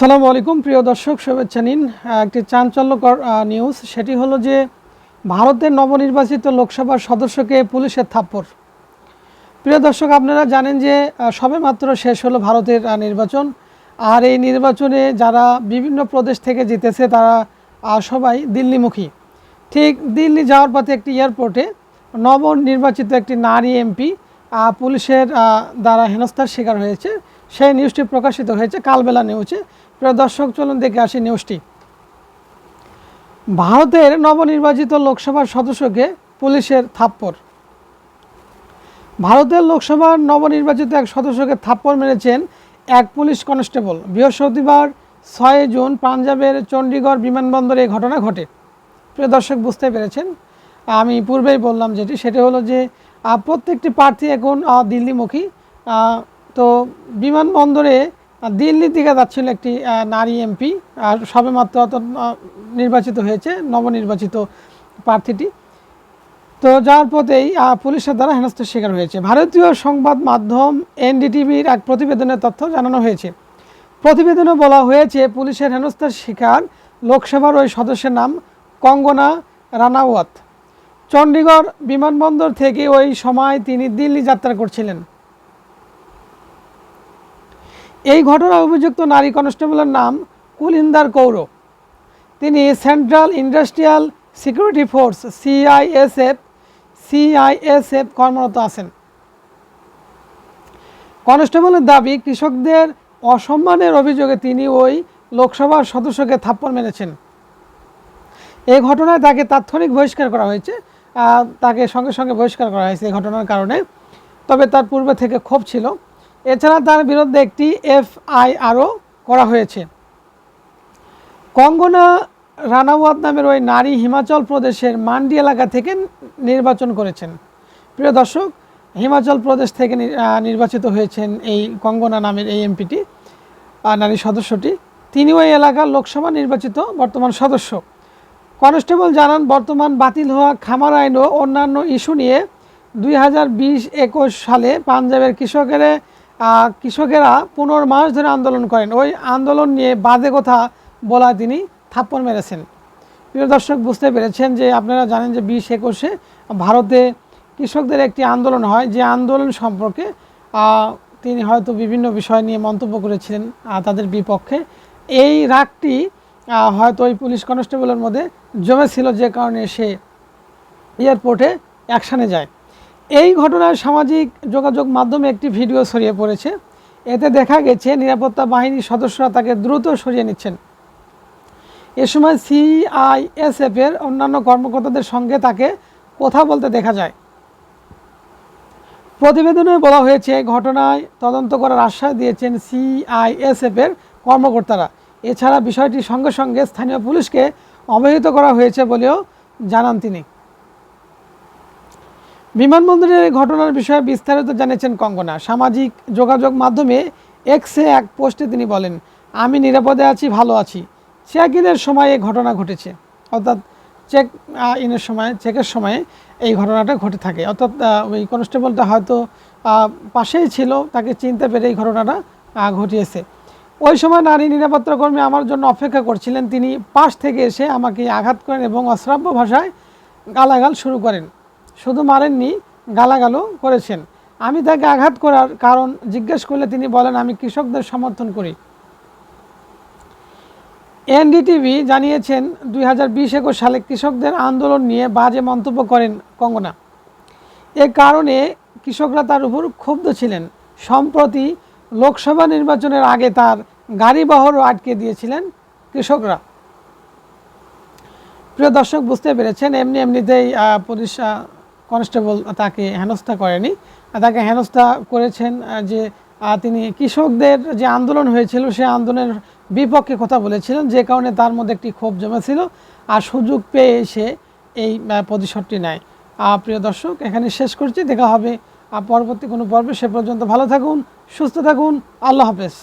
আসসালামু আলাইকুম প্রিয় দর্শক শুভেচ্ছা নিন। একটি চাঞ্চল্যকর নিউজ সেটি হলো যে ভারতের নবনির্বাচিত লোকসভার সদস্যকে পুলিশের থাপ্পড়। প্রিয় দর্শক আপনারা জানেন যে আহ, সবেমাত্র শেষ হলো ভারতের নির্বাচন। আর এই নির্বাচনে যারা বিভিন্ন প্রদেশ থেকে জিতেছে তারা সবাই দিল্লিমুখী। ঠিক দিল্লি যাওয়ার পথে একটি এয়ারপোর্টে নবনির্বাচিত একটি নারী এমপি পুলিশের দ্বারা হেনস্থার শিকার হয়েছে। সেই নিউজটি প্রকাশিত হয়েছে কালবেলা নিউজে প্রিয় দর্শক, চলুন দেখে আসি নিউজটি ভারতের নবনির্বাচিত লোকসভার সদস্যকে পুলিশের থাপ্পড়। ভারতের লোকসভার নবনির্বাচিত এক সদস্যকে থাপ্পড় মেরেছেন এক পুলিশ কনস্টেবল। বৃহস্পতিবার ছয় জুন পাঞ্জাবের চণ্ডীগড় বিমানবন্দরে এই ঘটনা ঘটে। প্রিয় দর্শক, বুঝতে পেরেছেন? আমি পূর্বেই বললাম যেটি, সেটি হলো যে প্রত্যেকটি প্রার্থী এখন দিল্লিমুখী। তো বিমানবন্দরে দিল্লির দিকে যাচ্ছিল একটি নারী এমপি আর সবেমাত্র অত, নির্বাচিত হয়েছে নবনির্বাচিত প্রার্থীটি। তো যাওয়ার পথেই পুলিশের দ্বারা হেনস্থার শিকার হয়েছে। ভারতীয় সংবাদ মাধ্যম এনডিটিভির এক প্রতিবেদনের তথ্য জানানো হয়েছে। প্রতিবেদনে বলা হয়েছে পুলিশের হেনস্থার শিকার লোকসভার ওই সদস্যের নাম কঙ্গনা রানাওয়াত। চণ্ডীগড় বিমানবন্দর থেকে ওই সময় তিনি দিল্লি যাত্রা করছিলেন। এই ঘটনায় অভিযুক্ত নারী কনস্টেবলের নাম কুলিন্দার কৌর। তিনি Central Industrial Security Force, CISF CISF কর্মরত আছেন। কনস্টেবলের দাবি, কৃষকদের অসম্মানের অভিযোগে তিনি ওই লোকসভার সদস্যকে থাপ্পড় মেরেছেন। এই ঘটনায় তাকে তাৎক্ষণিক বহিষ্কার করা হয়েছে। তাকে সঙ্গে সঙ্গে বহিষ্কার করা হয়েছে এই ঘটনার কারণে। তবে তার পূর্বে থেকে ক্ষোভ ছিল। এছাড়া তার বিরুদ্ধে একটি এফআইআরও করা হয়েছে। কঙ্গনা রানাওয়াত নামের ওই নারী হিমাচল প্রদেশের মান্ডি এলাকা থেকে নির্বাচন করেছেন। প্রিয় দর্শক, হিমাচল প্রদেশ থেকে নির্বাচিত হয়েছেন এই কঙ্গনা নামের এই এমপিটি নারী সদস্যটি। তিনি ওই এলাকার লোকসভা নির্বাচিত বর্তমান সদস্য। কনস্টেবল জানান, বর্তমান বাতিল হওয়া খামার আইন ও অন্যান্য ইস্যু নিয়ে দুই হাজার সালে পাঞ্জাবের কৃষকের কৃষকেরা পনেরো মাস ধরে আন্দোলন করেন। ওই আন্দোলন নিয়ে বাজে কথা বলা তিনি থাপ্পড় মেরেছেন। প্রিয় দর্শক, বুঝতে পেরেছেন যে আপনারা জানেন যে বিশ একুশে ভারতে কৃষকদের একটি আন্দোলন হয়। যে আন্দোলন সম্পর্কে তিনি হয়তো বিভিন্ন বিষয় নিয়ে মন্তব্য করেছিলেন তাদের বিপক্ষে। এই রাগটি হয়তো ওই পুলিশ কনস্টেবলের মধ্যে জমেছিল, যে কারণে সে এয়ারপোর্টে অ্যাকশানে যায়। এই ঘটনায় সামাজিক যোগাযোগ মাধ্যমে একটি ভিডিও ছড়িয়ে পড়েছে। এতে দেখা গেছে, নিরাপত্তা বাহিনীর সদস্যরা তাকে দ্রুত সরিয়ে নিচ্ছেন। এ সময় সিআইএসএফ এর অন্যান্য কর্মকর্তাদের সঙ্গে তাকে কথা বলতে দেখা যায়। প্রতিবেদনে বলা হয়েছে, ঘটনায় তদন্ত করার আশ্বাস দিয়েছেন সিআইএসএফ এর কর্মকর্তারা। এছাড়া বিষয়টি সঙ্গে সঙ্গে স্থানীয় পুলিশকে অবহিত করা হয়েছে বলেও জানান তিনি। বিমানবন্দরের ঘটনার বিষয়ে বিস্তারিত জানিয়েছেন কঙ্গনা। সামাজিক যোগাযোগ মাধ্যমে এক্সে এক পোস্টে তিনি বলেন, আমি নিরাপদে আছি, ভালো আছি। চেক ইনের সময় এই ঘটনা ঘটেছে। অর্থাৎ চেক ইনের সময়, চেকের সময়ে এই ঘটনাটা ঘটে থাকে। অর্থাৎ ওই কনস্টেবলটা হয়তো পাশেই ছিল, তাকে চিনতে পেরে এই ঘটনাটা ঘটিয়েছে। ওই সময় নারী নিরাপত্তা কর্মী আমার জন্য অপেক্ষা করছিলেন। তিনি পাশ থেকে এসে আমাকে আঘাত করেন এবং অশ্রাব্য ভাষায় গালাগাল শুরু করেন। শুধু মারেননি, গালাগালও করেছেন। আমি তাকে আঘাত করার কারণ জিজ্ঞেস করলে তিনি বলেন, আমি কৃষকদের সমর্থন করি। এনডিটিভি জানিয়েছেন, দুই হাজার বিশ একুশ সালে কৃষকদের আন্দোলন নিয়ে বাজে মন্তব্য করেন কঙ্গনা। এ কারণে কৃষকরা তার উপর ক্ষুব্ধ ছিলেন। সম্প্রতি লোকসভা নির্বাচনের আগে তার গাড়ি বহরও আটকে দিয়েছিলেন কৃষকরা। প্রিয় দর্শক, বুঝতে পেরেছেন, এমনি এমনিতেই পুলিশ কনস্টেবল তাকে হেনস্থা করেনি। তাকে হেনস্থা করেছেন যে তিনি কৃষকদের যে আন্দোলন হয়েছিল, সে আন্দোলনের বিপক্ষে কথা বলেছিলেন, যে কারণে তার মধ্যে একটি ক্ষোভ জমেছিল, আর সুযোগ পেয়ে সে এই প্রতিশোধটি নেয়। প্রিয় দর্শক, এখানে শেষ করছি। দেখা হবে পরবর্তী কোনো পর্বে। সে পর্যন্ত ভালো থাকুন, সুস্থ থাকুন। আল্লাহ হাফেজ।